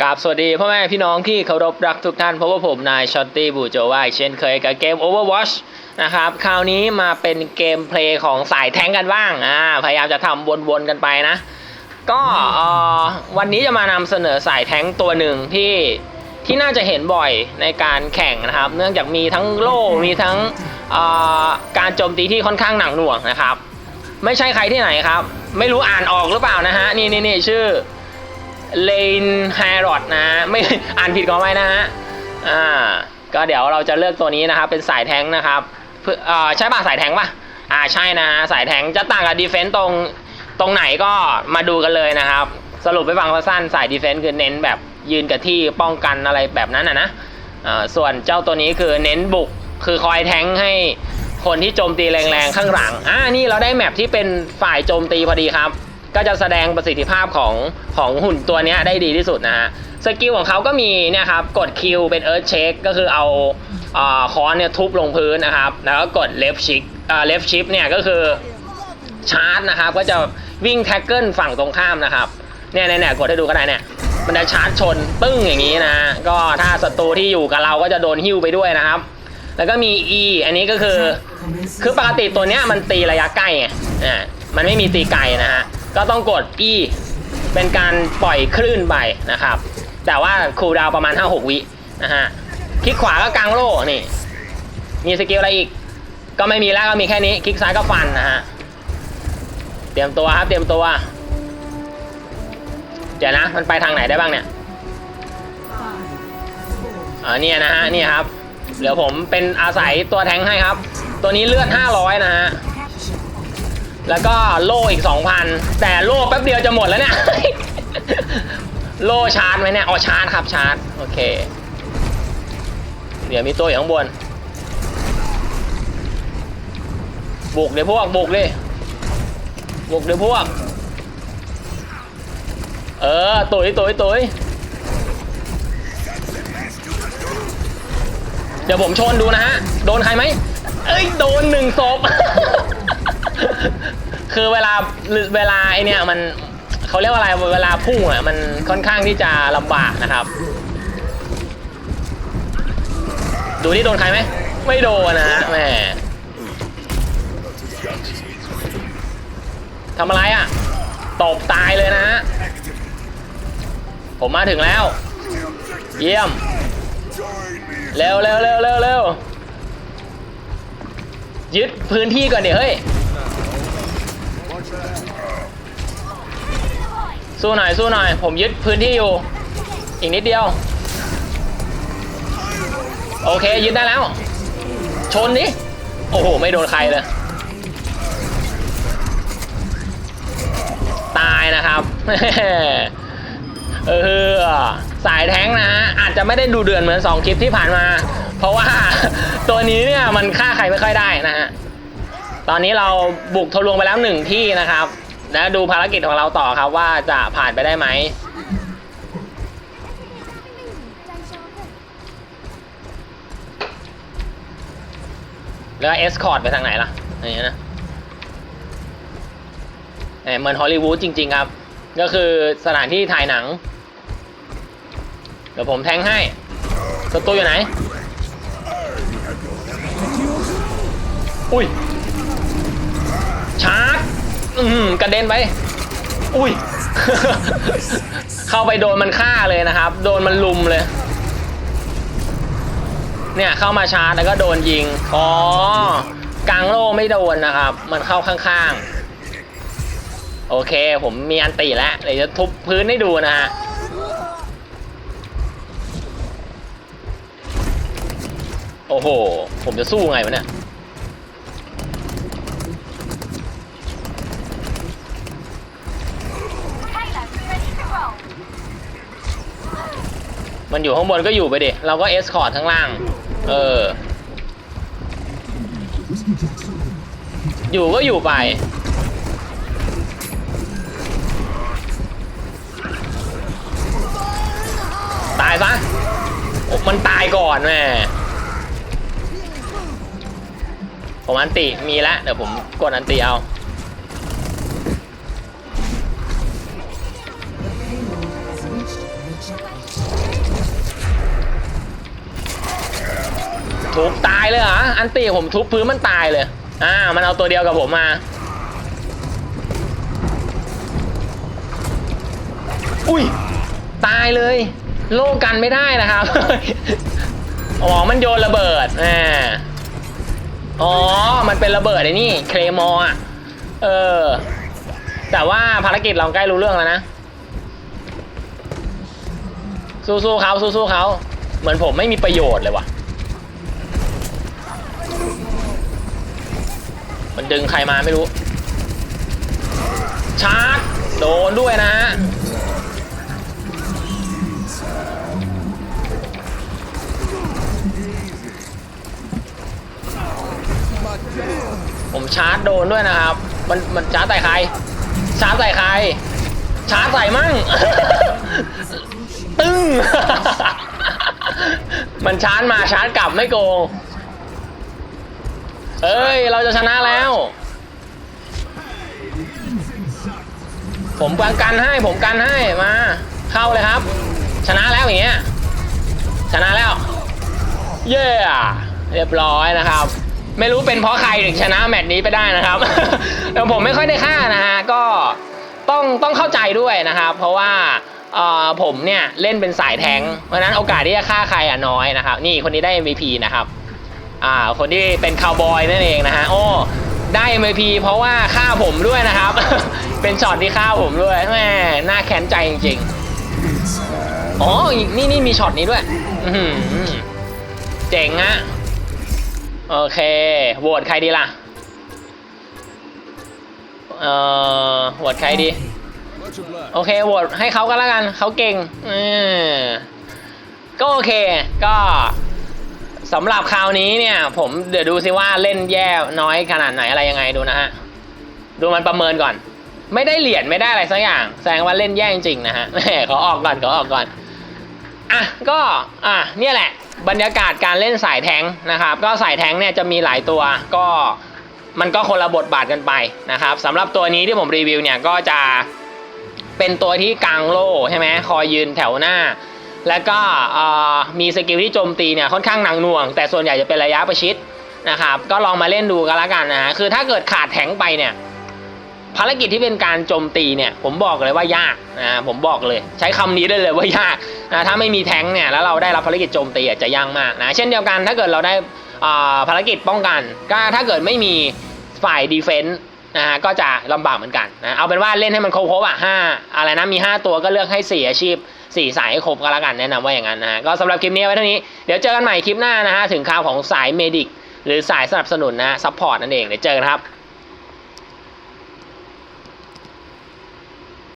กราบสวัสดีพ่อแม่พี่น้องที่เคารพรักทุกท่านเพราะว่าผมนายชอตตี้บูโจวาอีกเช่นเคยกับเกม Overwatch นะครับ คราวนี้มาเป็นเกมเพลย์ของสายแทงกันบ้างอ่าพยายามจะทำวนๆกันไปนะ ก็วันนี้จะมานำเสนอสายแทงตัวหนึ่งที่ที่น่าจะเห็นบ่อยในการแข่งนะครับ เนื่องจากมีทั้งโล่มีทั้งการโจมตีที่ค่อนข้างหนักหน่วงนะครับ ไม่ใช่ใครที่ไหนครับ ไม่รู้อ่านออกหรือเปล่านะฮะนี่นี่นี่ชื่อ เลนไฮรอดนะไม่อ่านผิดก็ไม่นะฮะอ่าก็เดี๋ยวเราจะเลือกตัวนี้นะครับ เป็นสายแทงนะครับเพื่ออ่อใช่ป่ะสายแทงป่ะอ่าใช่นะฮะสายแทงจะต่างกับดีเฟนต์ตรงตรงไหนก็มาดูกันเลยนะครับ สรุปไปฟังสั้นสายดีเฟนต์คือเน้นแบบยืนกับที่ป้องกันอะไรแบบนั้นนะนะส่วนเจ้าตัวนี้คือเน้นบุกคือคอยแทงให้คนที่โจมตีแรงๆข้างหลังอ่านี่เราได้แมปที่เป็นฝ่ายโจมตีพอดีครับ ก็จะแสดงประสิทธิภาพของของหุ่นตัวนี้ได้ดีที่สุดนะฮะสกิลของเขาก็มีเนี่ยครับกดคิวเป็นเอิร์ธเช็คก็คือเอาค้อนเนี่ยทุบลงพื้นนะครับ แล้วก็กดเลฟชิกเลฟชิปเนี่ยก็คือชาร์จนะครับ ก็จะวิ่งแท็กเกิลฝั่งตรงข้ามนะครับเนี่ยเนี่ยเนี่ยกดให้ดูก็ได้เนี่ยมันจะชาร์จชนปึ้งอย่างนี้นะฮะก็ถ้าศัตรูที่อยู่กับเราก็จะโดนหิ้วไปด้วยนะครับ แล้วก็มี E อันนี้ก็คือ คือปกติตัวเนี้ยมันตีระยะใกล้ไงอ่ามันไม่มีตีไกลนะฮะ ก็ต้องกด E เป็นการปล่อยคลื่นไปนะครับ แต่ว่าคูลดาวประมาณ 5-6 วินะฮะคลิกขวาก็กางโล่นี่ มีสกิลอะไรอีก ก็ไม่มีแล้วก็มีแค่นี้ คลิกซ้ายก็ฟันนะฮะ เตรียมตัวครับ เตรียมตัว เดี๋ยวนะ มันไปทางไหนได้บ้างเนี่ยอ่าเนี่ยนะฮะ นี่ครับ เดี๋ยวผมเป็นอาศัยตัวแทงให้ครับ ตัวนี้เลือด 500 นะฮะ แล้วก็โล่อีก 2,000 แต่โล่แป๊บเดียวจะหมดแล้วเนี่ย โล่ชาร์จไหมเนี่ย อ๋อชาร์จครับชาร์จ โอเค เดี๋ยวมีตัวอยู่ข้างบน บุกเดี๋ยวพวก บุกดิ บุกเดี๋ยวพวก เออตุยตุยตุยเดี๋ยวผมชนดูนะฮะ โดนใครไหม เอ้ย โดนหนึ่งศพ คือเวลาเวลาไอเนี่ยมันเขาเรียกว่าอะไรเวลาพุ่งอะมันค่อนข้างที่จะลำบากนะครับ ดูนี่โดนใครไหมไม่โดนนะฮะแหมทำอะไรอะตบตายเลยนะฮะผมมาถึงแล้ว เยี่ยม เร็วเร็วเร็วเร็วเร็วยึดพื้นที่ก่อนเดี๋ยวเฮ้ย สู้หน่อยสู้หน่อย ผมยึดพื้นที่อยู่ อีกนิดเดียว โอเคยึดได้แล้ว ชนดิโอ้โห ไม่โดนใครเลย ตายนะครับ เออ สายแท้งนะฮะอาจจะไม่ได้ดูเดือนเหมือน 2 คลิปที่ผ่านมา เพราะว่าตัวนี้เนี่ย มันฆ่าใครไม่ค่อยได้นะฮะ ตอนนี้เราบุกทะลวงไปแล้วหนึ่งที่นะครับแล้วดูภารกิจของเราต่อครับว่าจะผ่านไปได้ไหมแล้วเอสคอร์ดไปทางไหนล่ะอย่างเงี้ยนะเอ่อเหมือนฮอลลีวูดจริง ๆ ครับ ก็คือสถานที่ถ่ายหนัง เดี๋ยวผมแทงให้ศัตรูอยู่ไหน อุ้ย ชาร์จอืมกระเด็นไป อุ้ย เข้าไปโดนมันฆ่าเลยนะครับ โดนมันลุมเลย เนี่ยเข้ามาชาร์จแล้วก็โดนยิง อ๋อกลางโล่ไม่โดนนะครับ มันเข้าข้างๆ โอเค ผมมีอันตีแล้วเดี๋ยวจะทุบพื้นให้ดูนะฮะโอ้โห ผมจะสู้ไงวะเนี่ย มันอยู่ข้างบนก็อยู่ไปดิเราก็เอสคอร์ดข้างล่าง เออ อยู่ก็อยู่ไป ตายซะมันตายก่อนแม่ผมอันติมีแล้วเดี๋ยวผมกดอันติเอา ทุบตายเลยเหรออันตีผมทุบพื้นมันตายเลย อ่า มันเอาตัวเดียวกับผมมา อุ้ย ตายเลย โลกกันไม่ได้นะครับ อ๋อ มันโยนระเบิดอ่าอ๋อ มันเป็นระเบิดไอ้นี่ เคลมอร์อะ เออ แต่ว่าภารกิจเราใกล้รู้เรื่องแล้วนะ สู้ๆเขาสู้ๆเขา เหมือนผมไม่มีประโยชน์เลยว่ะ มันดึงใครมาไม่รู้ ชาร์จโดนด้วยนะ ผมชาร์จโดนด้วยนะครับ มันมันชาร์จใส่ใคร ชาร์จใส่ใคร ชาร์จใส่มั่ง ตึ้ง มันชาร์จมาชาร์จกลับไม่โกง เอ้ย เราจะชนะแล้ว ผมกันกันให้ผมกันให้มา เข้าเลยครับ ชนะแล้วอย่างเงี้ยชนะแล้ว เย้เรียบร้อยนะครับ ไม่รู้เป็นเพราะใครถึงชนะแมตช์นี้ไปได้นะครับแต่ผมไม่ค่อยได้ฆ่านะฮะก็ต้องต้องเข้าใจด้วยนะครับ เพราะว่าเออผมเนี่ยเล่นเป็นสายแทงเพราะฉะนั้นโอกาสที่จะฆ่าใครอะน้อยนะครับ นี่คนนี้ได้ MVP นะครับ อ่า คนที่เป็นคาวบอยนั่นเองนะฮะ โอ้ ได้ MVP เพราะว่าฆ่าผมด้วยนะครับ เป็นช็อตที่ฆ่าผมด้วยแม่น่าแค้นใจจริงๆ อ๋ออีนี่นี่มีช็อตนี้ด้วยเจ๋งอะโอเค โหวตใครดีล่ะ เอ่อ โหวตใครดี โอเค โหวตให้เขาก็แล้วกัน เขาเก่งอก็โอเค ก็ สำหรับคราวนี้เนี่ย ผมเดี๋ยวดูซิว่าเล่นแย่น้อยขนาดไหนอะไรยังไงดูนะฮะ ดูมันประเมินก่อน ไม่ได้เหรียญไม่ได้อะไรสักอย่าง แสดงว่าเล่นแย่จริงๆนะฮะแหมขอออกก่อนขอออกก่อนอะก็อะเนี่ยแหละ บรรยากาศการเล่นสายแทงนะครับ ก็สายแทงเนี่ยจะมีหลายตัวก็มันก็คนละบทบาทกันไปนะครับสำหรับตัวนี้ที่ผมรีวิวเนี่ยก็จะเป็นตัวที่กลางโล่ใช่ไหมคอยยืนแถวหน้า แล้วก็มีสกิลที่โจมตีเนี่ยค่อนข้างหนักหน่วง แต่ส่วนใหญ่จะเป็นระยะประชิดนะครับก็ลองมาเล่นดูกันละกันนะฮะคือถ้าเกิดขาดแทงไปเนี่ยภารกิจที่เป็นการโจมตีเนี่ยผมบอกเลยว่ายากนะผมบอกเลย ใช้คำนี้ได้เลยว่ายากนะถ้าไม่มีแทงเนี่ยแล้วเราได้รับภารกิจโจมตีจะยากมากนะเช่นเดียวกันถ้าเกิดเราได้ภารกิจป้องกัน ก็ถ้าเกิดไม่มีฝ่ายดีเฟนต์นะฮะก็จะลำบากเหมือนกันนะเอาเป็นว่าเล่นให้มันครบๆอะห้าอะไรนะมี 5 ตัวก็เลือกให้4อาชีพ สี่สายให้ครบก็แล้วกันแนะนำว่าอย่างนั้นนะฮะก็สำหรับคลิปนี้ไว้เท่านี้เดี๋ยวเจอกันใหม่คลิปหน้านะฮะถึงข่าวของสายเมดิกหรือสายสนับสนุนนะซัพพอร์ตนั่นเองเดี๋ยวเจอกันครับ